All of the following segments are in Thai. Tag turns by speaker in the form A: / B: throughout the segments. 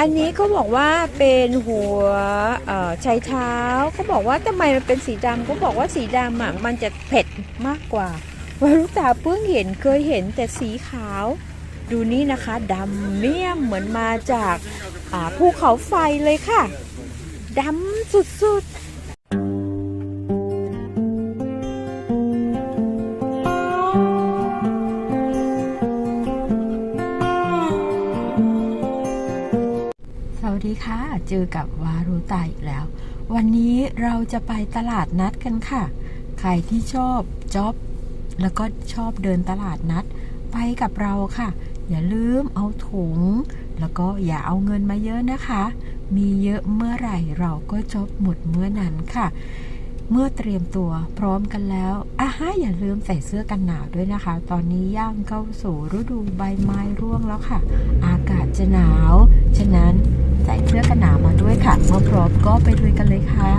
A: อันนี้เขาบอกว่าเป็นหัวชายเท้าเขาบอกว่าทำไมมันเป็นสีดำเขาบอกว่าสีดำอะมันจะเผ็ดมากกว่าวารุตาเพิ่งเห็นเคยเห็นแต่สีขาว ดูนี่นะคะดำเมี่ยมเหมือนมาจากภูเขาไฟเลยค่ะดำสุดๆ ดีค่ะ เจอกับวารุตาอีกแล้ว วันนี้เราจะไปตลาดนัดกันค่ะ ใครที่ชอบจ็อบแล้วก็ชอบเดินตลาดนัด ไปกับเราค่ะ อย่าลืมเอาถุง แล้วก็อย่าเอาเงินมาเยอะนะคะ มีเยอะเมื่อไหร่เราก็จ็อบหมดเมื่อนั้นค่ะ เมื่อเตรียมตัวพร้อมกันแล้วอะฮะอย่าลืมใส่เสื้อกันหนาวด้วยนะคะ ตอนนี้ย่างเข้าสู่ฤดูใบไม้ร่วงแล้วค่ะ อากาศจะหนาว ฉะนั้น ใส่เสื้อกันหนาวมาด้วยค่ะเมื่อพร้อมก็ไปลุยกันเลยค่ะ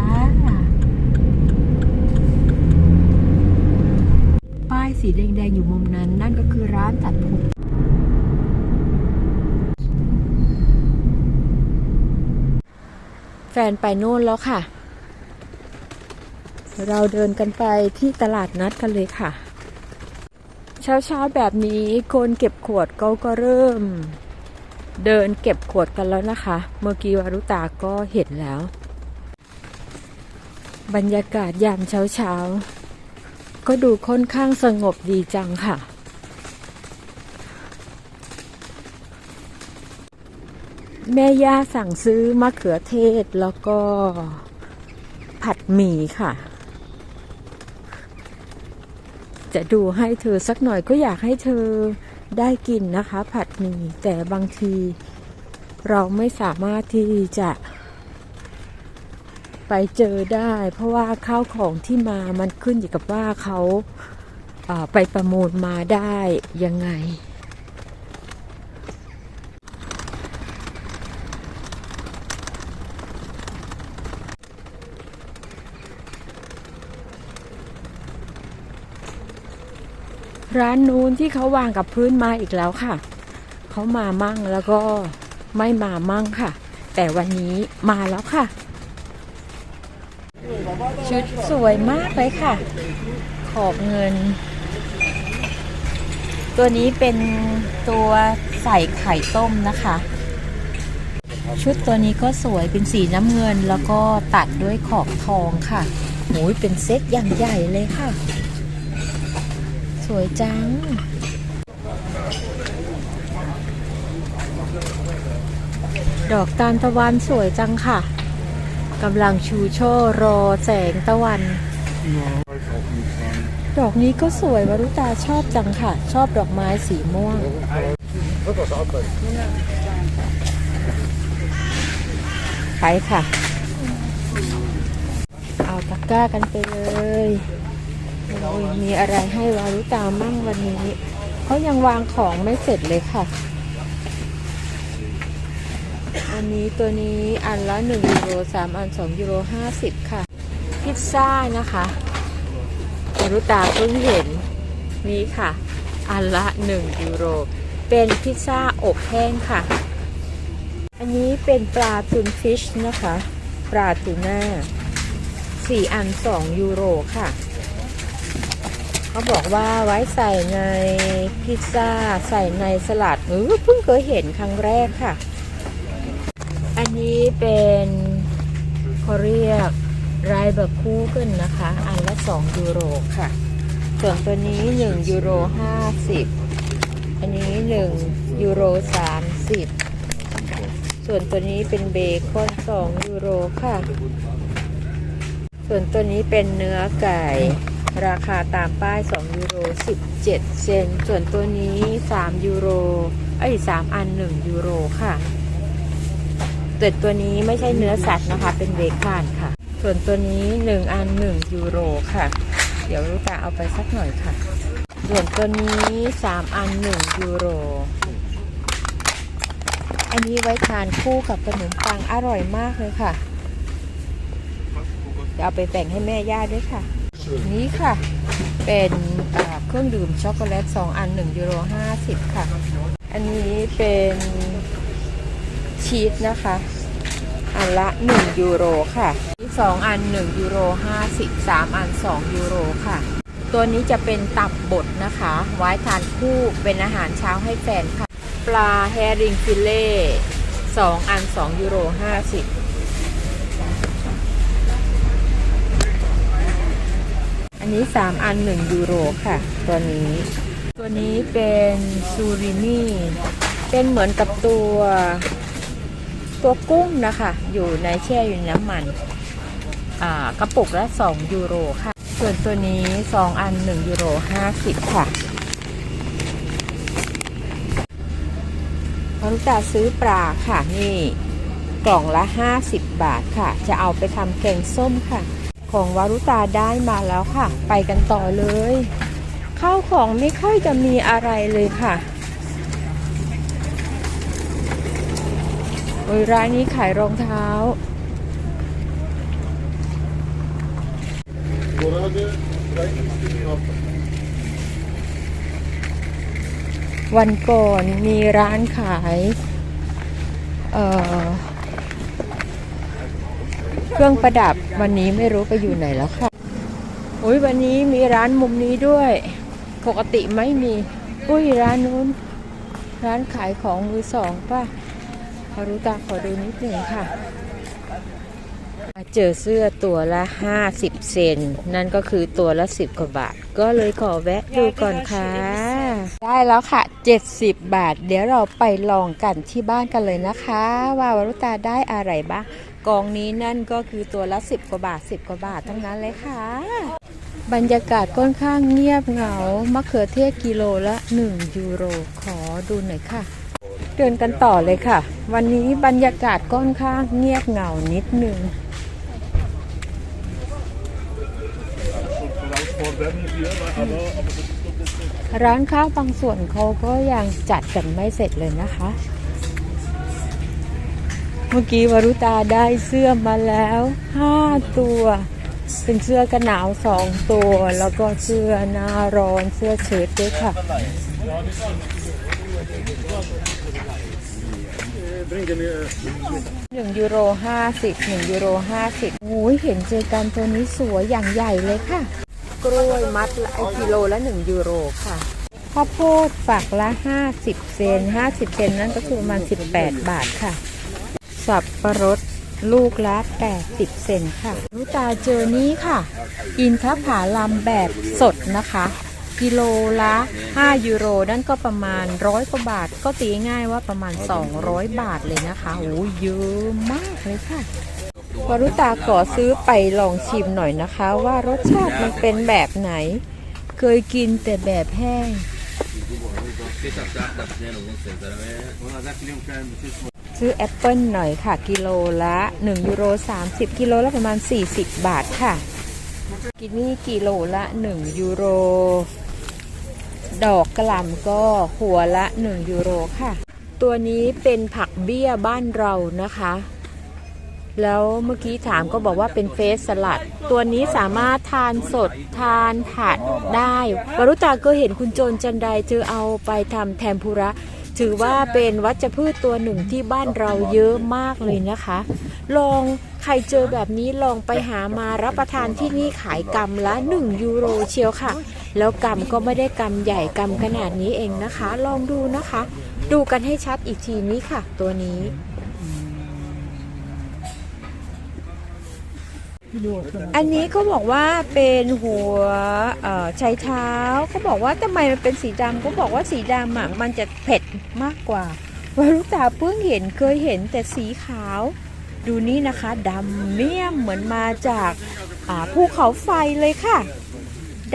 A: ป้ายสีแดงๆอยู่มุมนั้น นั่นก็คือร้านตัดผมแฟนไปโน่นแล้วค่ะ เราเดินกันไปที่ตลาดนัดกันเลยค่ะ เช้าๆแบบนี้คนเก็บขวดเขาก็เริ่ม เดินเก็บขวดกันแล้วนะคะ เมื่อกี้วารุตาก็เห็นแล้ว บรรยากาศยามเช้าๆ ก็ดูค่อนข้างสงบดีจังค่ะ แม่ย่าสั่งซื้อมะเขือเทศแล้วก็ผัดหมี่ค่ะ จะดูให้เธอสักหน่อยก็อยากให้เธอ ได้กินนะคะ ผัดหมี่แต่บางที เราไม่สามารถที่จะไปเจอได้ เพราะว่าข้าวของที่มามันขึ้นอยู่กับว่าเขาไปประมูลมาได้ยังไง ร้านนู้นที่เขาวางกับพื้นมาอีกแล้วค่ะ เขามามั่งแล้วก็ไม่มามั่งค่ะ แต่วันนี้มาแล้วค่ะ ชุดสวยมากเลยค่ะ ขอบเงิน ตัวนี้เป็นตัวใส่ไข่ต้มนะคะ ชุดตัวนี้ก็สวยเป็นสีน้ำเงินแล้วก็ตัดด้วยขอบทองค่ะโหยเป็นเซตอย่างใหญ่เลยค่ะ สวยจัง ดอกตาลตะวันสวยจังค่ะกำลังชูช่อรอแสงตะวัน ดอกนี้ก็สวยวรุตาชอบจังค่ะ ชอบดอกไม้สีม่วง ไปค่ะ เอาตะกร้ากันไปเลยโอ้ย มีอะไรให้วารุตามั่งวันนี้เขายังวางของไม่เสร็จเลยค่ะ อันนี้ตัวนี้อันละ1ยูโร3อัน2ยูโร50ค่ะ พิซซ่านะคะวารุตาเพิ่งเห็นนี่ค่ะ อันละ1ยูโร เป็นพิซซ่าอบแห้งค่ะ อันนี้เป็นปลาทูนฟิชนะคะ ปลาทูน่าสี่อันสองยูโรค่ะ เขาบอกว่าไว้ใส่ในพิซซ่าใส่ในสลัดเออเพิ่งเคยเห็นครั้งแรกค่ะ อันนี้เป็นเขาเรียกไรเบอร์คูเกินนะคะ อันละ 2 ยูโรค่ะ ส่วนตัวนี้ 1 ยูโร 50 อันนี้ 1 ยูโร 30 ส่วนตัวนี้เป็นเบคอน 2 ยูโรค่ะ ส่วนตัวนี้เป็นเนื้อไก่ ราคาตามป้าย 2 ยูโร 17 เซน ส่วนตัวนี้ 3 ยูโร เอ้ย 3 อัน 1 ยูโรค่ะแต่ตัวนี้ไม่ใช่เนื้อสัตว์นะคะ เป็นเบคอนค่ะ ส่วนตัวนี้ 1 อัน 1 ยูโรค่ะ เดี๋ยวลูกตาเอาไปสักหน่อยค่ะ ส่วนตัวนี้ 3 อัน 1 ยูโร อันนี้ไว้ทานคู่กับขนมปังอร่อยมากเลยค่ะเดี๋ยวเอาไปแบ่งให้แม่ย่าด้วยค่ะ นี้ค่ะ เป็นเครื่องดื่มช็อกโกแลต 2 อัน1ยูโร50 ค่ะ อันนี้เป็นชีสนะคะ อันละ 1 ยูโรค่ะสองอัน 1 ยูโร50 3 อัน 2 ยูโรค่ะ ตัวนี้จะเป็นตับบดนะคะ ไว้ทานคู่เป็นอาหารเช้าให้แฟนค่ะ ปลาแฮริงฟิเล่2 อัน 2 ยูโร50 อันนี้ 3 อัน 1 ยูโรค่ะ ตัวนี้ ตัวนี้เป็นซูรินีเป็นเหมือนกับตัวตัวกุ้งนะคะ อยู่ในแช่อยู่ในน้ำมันอ่ากระปุกละ 2 ยูโรค่ะ ส่วนตัวนี้ 2 อัน 1 ยูโร 50 ค่ะพรุตาซื้อปลาค่ะ นี่ กล่องละ 50 บาทค่ะ จะเอาไปทำแกงส้มค่ะ ของวารุตาได้มาแล้วค่ะ ไปกันต่อเลยข้าวของไม่ค่อยจะมีอะไรเลยค่ะโอ้ยร้านนี้ขายรองเท้า วันก่อนมีร้านขาย เอ่อ เครื่องประดับวันนี้ไม่รู้ไปอยู่ไหนแล้วค่ะโอ้ยวันนี้มีร้านมุมนี้ด้วย ปกติไม่มี อุ้ยร้านนู้น ร้านขายของมือสองป่ะพารุตาขอดูนิดหนึ่งค่ะเจอเสื้อตัวละ 50 เซน นั่นก็คือตัวละ 10 กว่าบาท ก็เลยขอแวะดูก่อนค่ะ ได้แล้วค่ะ 70 บาท เดี๋ยวเราไปลองกันที่บ้านกันเลยนะคะ ว่าวรุตาได้อะไรบ้าง กองนี้นั่นก็คือตัวละ 10 กว่าบาท 10 กว่าบาททั้งนั้นเลยค่ะ บรรยากาศค่อนข้างเงียบเหงามะเขือเทศกิโลละ 1 ยูโรขอดูหน่อยค่ะ เดินกันต่อเลยค่ะ วันนี้บรรยากาศค่อนข้างเงียบเหงานิดหนึ่งร้านข้าวบางส่วนเขาก็ยังจัดกันไม่เสร็จเลยนะคะ เมื่อกี้วรุตาได้เสื้อมาแล้ว5ตัว เป็นเสื้อกันหนาวสองตัว แล้วก็เสื้อหน้าร้อนเสื้อเชิ้ตด้วยค่ะ หนึ่งยูโรห้าสิบหนึ่งยูโรห้าสิบโอ้ยเห็นเจอกันตัวนี้สวยอย่างใหญ่เลยค่ะ กล้วยมัดละไอกิโลละหนึ่งยูโรค่ะข้าวโพดฝักละห้าสิบเซนห้าสิบเซนนั่นก็คือประมาณสิบแปดบาทค่ะ สับประรดลูกละ80 เซนค่ะลูกตาเจอนี้ค่ะ อินทผาลัมแบบสดนะคะ กิโลละ 5 ยูโรนั่นก็ประมาณร้อยกว่าบาท ก็ตีง่ายว่าประมาณ 200 บาทเลยนะคะโอ้เยอะมากเลยค่ะวรุตาขอซื้อไปลองชิมหน่อยนะคะ ว่ารสชาติมันเป็นแบบไหน เคยกินแต่แบบแห้ง ซื้อแอปเปิลหน่อยค่ะ กิโลละ1ยูโร30 กิโลละประมาณ 40 บาทค่ะกินี่กิโลละ 1 ยูโร ดอกกระหล่ำก็หัวละ 1 ยูโรค่ะ ตัวนี้เป็นผักเบี้ยบ้านเรานะคะ แล้วเมื่อกี้ถามก็บอกว่าเป็นเฟสสลัด ตัวนี้สามารถทานสดทานผัดได้ วรุตาก็เห็นคุณโจนจันไดเจอเอาไปทำแทมปุระ ถือว่าเป็นวัชพืชตัวหนึ่งที่บ้านเราเยอะมากเลยนะคะ ลองใครเจอแบบนี้ลองไปหามารับประทานที่นี่ขายกำละ 1 ยูโรเชียวค่ะ แล้วกำก็ไม่ได้กำใหญ่กำขนาดนี้เองนะคะ ลองดูนะคะ ดูกันให้ชัดอีกทีนี้ค่ะ ตัวนี้ อันนี้ก็บอกว่าเป็นหัวเอ่อใช้เท้าเขาบอกว่าทำไมมันเป็นสีดำก็บอกว่าสีดำอะมันจะเผ็ดมากกว่าวารุตาเพิ่งเห็นเคยเห็นแต่สีขาว ดูนี่นะคะดำเมี่ยมเหมือนมาจากภูเขาไฟเลยค่ะ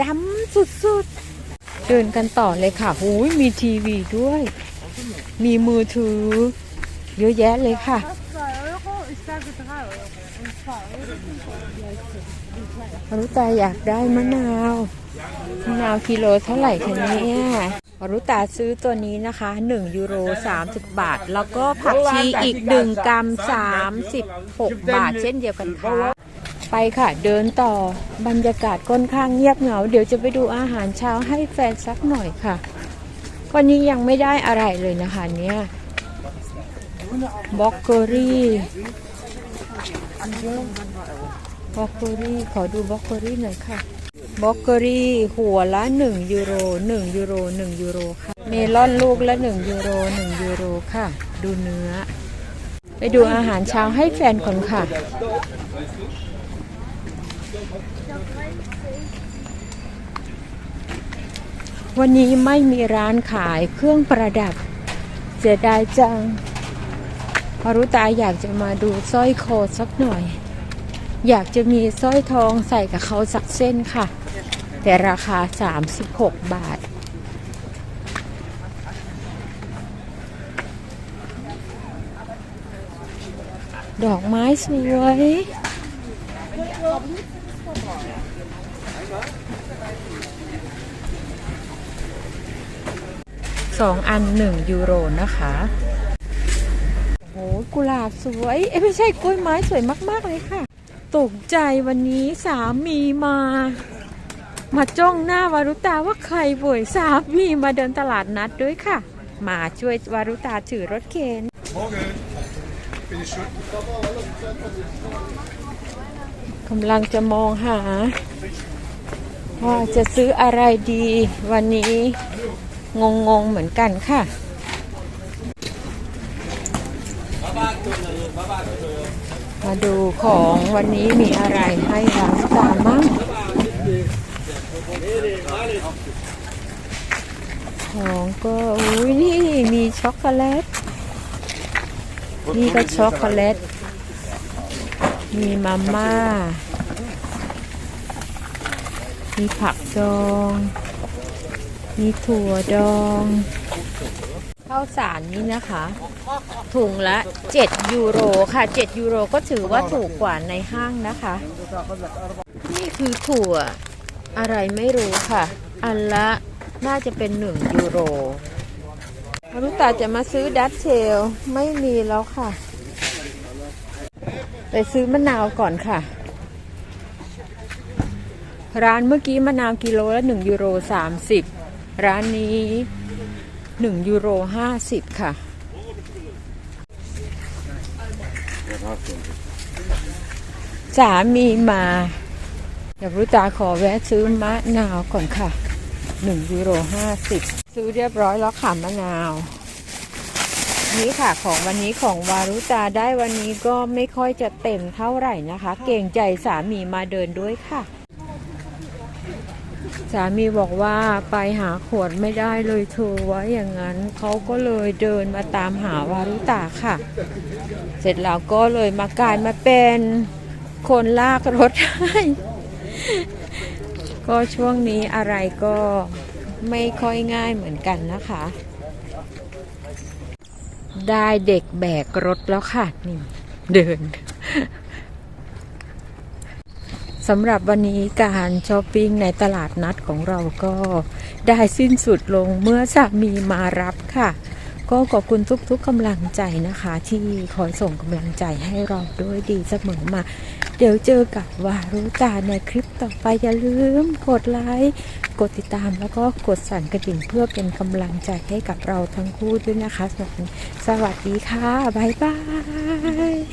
A: ดำสุดๆ เดินกันต่อเลยค่ะหูยมีทีวีด้วย มีมือถือ เยอะแยะเลยค่ะ วรุตาอยากได้มะนาวมะนาวกิโลเท่าไหร่คะเนี่ยวรุตาซื้อตัวนี้นะคะ 1 ยูโร 30 บาท แล้วก็ผักชีอีก 1 กรัม 36 บาท เช่นเดียวกันค่ะ ไปค่ะ เดินต่อบรรยากาศค่อนข้างเงียบเหงา เดี๋ยวจะไปดูอาหารเช้าให้แฟนสักหน่อยค่ะวันนี้ยังไม่ได้อะไรเลยนะคะเนี่ยบล็อกเกอรี่ บล็อกเกอรี่ขอดูบล็อกเกอรี่หน่อยค่ะบล็อกเกอรี่หัวละ1ยูโร1ยูโร1ยูโรค่ะเมลอนลูกละ1ยูโร1ยูโรค่ะ ดูเนื้อ ไปดูอาหารเช้าให้แฟนก่อนค่ะวันนี้ไม่มีร้านขายเครื่องประดับ เสียดายจัง พารุตาอยากจะมาดูสร้อยคอสักหน่อย อยากจะมีสร้อยทองใส่กับเขาสักเส้นค่ะ แต่ราคา 36 บาท ดอกไม้สวยสองอันหนึ่งยูโรนะคะ โอ้โหกุหลาบสวยเอ้ไม่ใช่กล้วยไม้สวยมากๆเลยค่ะ ตกใจวันนี้สามีมา มาจ้องหน้าวารุตาว่าใครบ่วยสามีมาเดินตลาดนัดด้วยค่ะ มาช่วยวารุตาถือรถเข็นกำลังจะมองหา ว่าจะซื้ออะไรดีวันนี้งงๆเหมือนกันค่ะ มาดูของวันนี้มีอะไรให้ร้าตามมั่งของก็อุ้ยนี่มีช็อกโกแลต นี่ก็ช็อกโกแลต มีมาม่า มีผักดอง มีถั่วดอง ข้าวสารนี่นะคะ ถุงละ 7 ยูโรค่ะ 7 ยูโรก็ถือว่าถูกกว่าในห้างนะคะ นี่คือถั่วอะไรไม่รู้ค่ะ อันละน่าจะเป็น 1 ยูโรมารุตาจะมาซื้อดัตเชลไม่มีแล้วค่ะ ไปซื้อมะนาวก่อนค่ะ ร้านเมื่อกี้มะนาวกิโลละ 1 ยูโร 30 ร้านนี้ 1ยูโร50 ค่ะ สามีมาอยากรู้ตาขอแวะซื้อมะนาวก่อนค่ะ 1ยูโร50 ซื้อเรียบร้อยแล้วค่ะมะนาว นี่ค่ะของวันนี้ของวารุตาได้วันนี้ก็ไม่ค่อยจะเต็มเท่าไหร่นะคะ เก่งใจสามีมาเดินด้วยค่ะ สามีบอกว่าไปหาขวดไม่ได้เลยเธอว่าอย่างนั้นเขาก็เลยเดินมาตามหาวารุตาค่ะ เสร็จแล้วก็เลยมากลายมาเป็นคนลากรถให้ก็ช่วงนี้อะไรก็ไม่ค่อยง่ายเหมือนกันนะคะ ได้เด็กแบกรถแล้วค่ะนี่เดิน สำหรับวันนี้การช้อปปิ้งในตลาดนัดของเราก็ได้สิ้นสุดลงเมื่อสามีมารับค่ะ ก็ขอบคุณทุกๆกำลังใจนะคะ ที่คอยส่งกำลังใจให้เราด้วยดีเสมอมา เดี๋ยวเจอกับวารุตาในคลิปต่อไปอย่าลืมกดไลค์กดติดตามแล้วก็กดสั่นกระดิ่งเพื่อเป็นกำลังใจให้กับเราทั้งคู่ด้วยนะคะ สวัสดีสวัสดีค่ะบ๊ายบาย